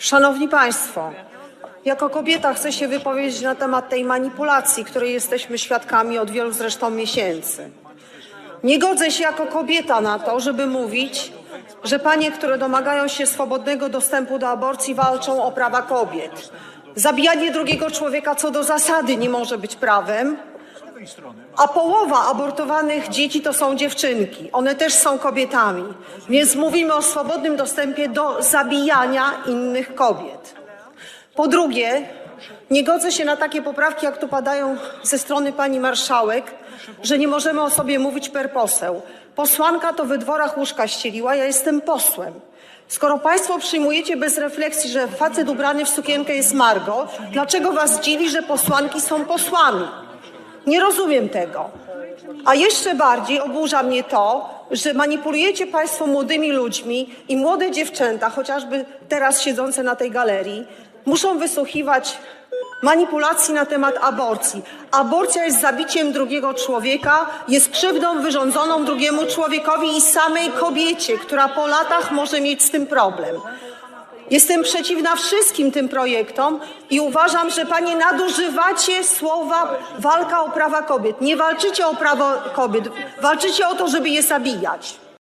Szanowni Państwo, jako kobieta chcę się wypowiedzieć na temat tej manipulacji, której jesteśmy świadkami od wielu zresztą miesięcy. Nie godzę się jako kobieta na to, żeby mówić, że panie, które domagają się swobodnego dostępu do aborcji, walczą o prawa kobiet. Zabijanie drugiego człowieka co do zasady nie może być prawem, a połowa abortowanych dzieci to są dziewczynki. One też są kobietami. Więc mówimy o swobodnym dostępie do zabijania innych kobiet. Po drugie, nie godzę się na takie poprawki, jak tu padają ze strony pani marszałek, że nie możemy o sobie mówić per poseł. Posłanka to we dworach łóżka ścieliła, ja jestem posłem. Skoro państwo przyjmujecie bez refleksji, że facet ubrany w sukienkę jest Margo, dlaczego was dziwi, że posłanki są posłami? Nie rozumiem tego. A jeszcze bardziej oburza mnie to, że manipulujecie Państwo młodymi ludźmi i młode dziewczęta, chociażby teraz siedzące na tej galerii, muszą wysłuchiwać manipulacji na temat aborcji. Aborcja jest zabiciem drugiego człowieka, jest krzywdą wyrządzoną drugiemu człowiekowi i samej kobiecie, która po latach może mieć z tym problem. Jestem przeciwna wszystkim tym projektom i uważam, że panie nadużywacie słowa walka o prawa kobiet. Nie walczycie o prawo kobiet, walczycie o to, żeby je zabijać.